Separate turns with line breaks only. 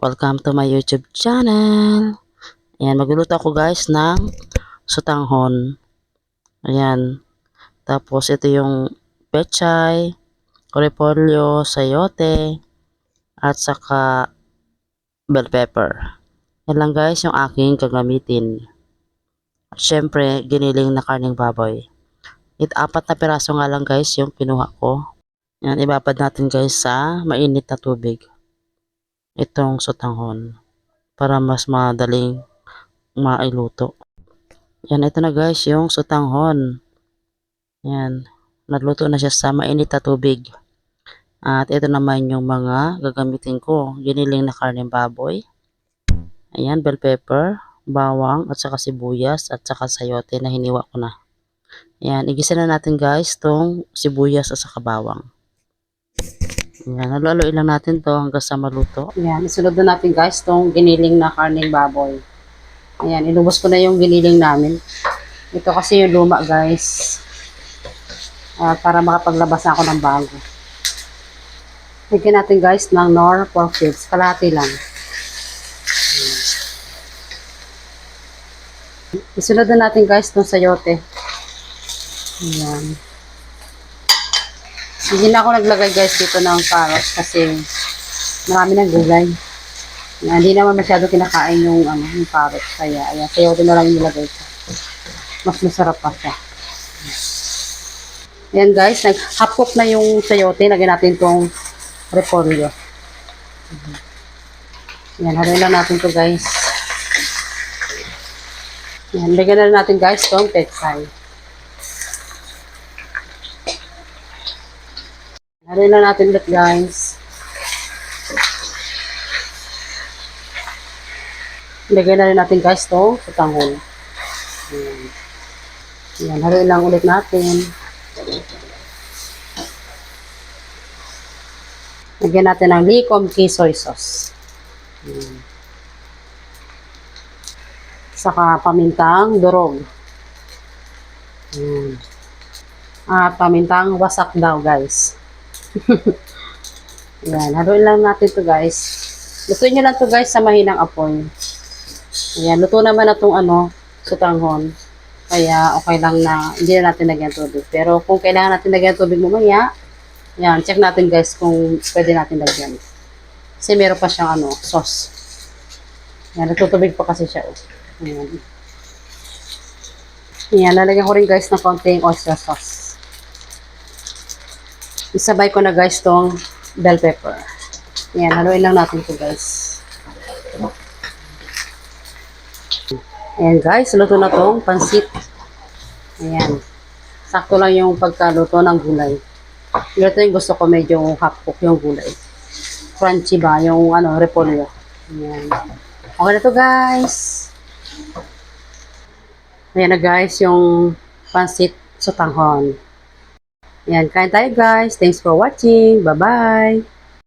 Welcome to my YouTube channel. Ayan, magluluto ako guys ng sutanghon. Ayan. Tapos ito yung pechay, repolyo, sayote, at saka bell pepper. Yan lang guys yung aking gagamitin. At syempre, giniling na karning baboy. It apat na piraso nga lang guys yung kinuha ko. Yan, ibabad natin guys sa mainit na tubig. Itong sutanghon. Para mas madaling mailuto. Yan, ito na guys yung sutanghon. Yan, nagluto na siya sa mainit na tubig. At ito naman yung mga gagamitin ko. Giniling na karne baboy. Ayan, bell pepper, bawang, at saka sibuyas, at saka sayote na hiniwa ko na. Ayan, igisa na natin guys tong sibuyas at saka bawang. Ayan, haluhaluin lang natin to hanggang sa maluto. Ayan, isunod na natin guys tong giniling na karning baboy. Ayan, inubos ko na yung giniling namin. Ito kasi yung luma guys. Ah, para makapaglabas ako ng bago. Bigyan natin guys ng nor for fifths. Kalahati lang. Isunod na natin guys itong sayote. Ayan. Hindi na ako naglagay guys dito ng carrots kasi marami ng gulay. Ayan, hindi naman masyado kinakain yung, ano, yung carrots. Kaya ayan, sayote na lang yung nilagay ko. Mas masarap pa siya. Ayan guys, nag half cook na yung sayote. Lagyan natin itong repolyo. Ayan, haluin lang natin to guys. Yan, lagyan na natin guys itong pechay. Haluin na natin ulit guys. Lagyan na rin natin guys itong sutanghon. Yan. Yan, haluin lang ulit natin. Lagyan natin ng likom key soy sauce. Saka pamintang durog. Ayan. At pamintang wasak daw, guys. Ayan, haluin lang natin to guys. Lutuin nyo lang to guys sa mahinang apoy. Ayan, luto naman na tong ano, sutanghon. Kaya okay lang na hindi na natin lagyan tubig. Pero kung kailangan natin lagyan tubig mamaya, ayan, check natin guys kung pwede natin lagyan. Kasi meron pa siyang ano, sauce. Ayan, nagtutubig pa kasi siya. Oh. Ayan. Ayan, lalagyan ko rin guys ng konting oyster sauce. Isabay ko na guys tong bell pepper. Ayan, haluin lang natin to guys. Ayan guys, luto na tong pansit. Ayan. Sakto lang yung pagkaluto ng gulay. Ito yung gusto ko medyo half cook yung gulay. Crunchy ba yung ano, repolyo. Ayan. Okay na to guys. Ayan na guys, yung pansit sa tanghon. Ayan, kain tayo guys. Thanks for watching. Bye-bye.